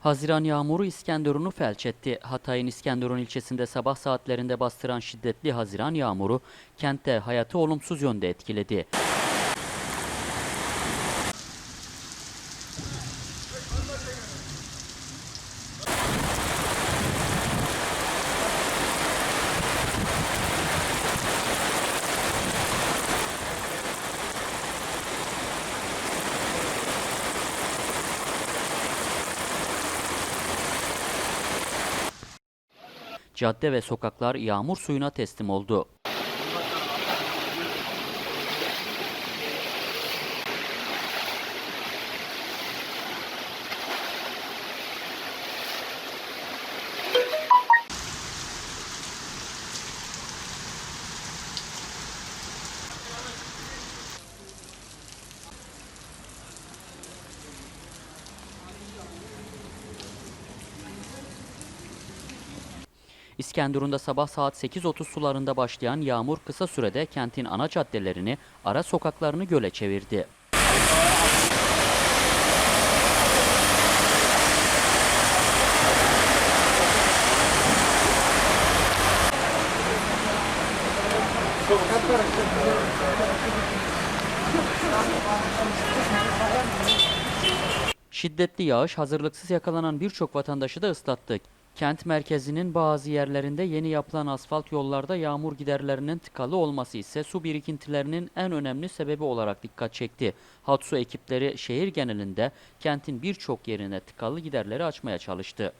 Haziran yağmuru İskenderun'u felç etti. Hatay'ın İskenderun ilçesinde sabah saatlerinde bastıran şiddetli Haziran yağmuru kentte hayatı olumsuz yönde etkiledi. Cadde ve sokaklar yağmur suyuna teslim oldu. İskenderun'da sabah saat 8.30 sularında başlayan yağmur kısa sürede kentin ana caddelerini, ara sokaklarını göle çevirdi. Şiddetli yağış hazırlıksız yakalanan birçok vatandaşı da ıslattı. Kent merkezinin bazı yerlerinde yeni yapılan asfalt yollarda yağmur giderlerinin tıkalı olması ise su birikintilerinin en önemli sebebi olarak dikkat çekti. Hatsu ekipleri şehir genelinde kentin birçok yerine tıkalı giderleri açmaya çalıştı.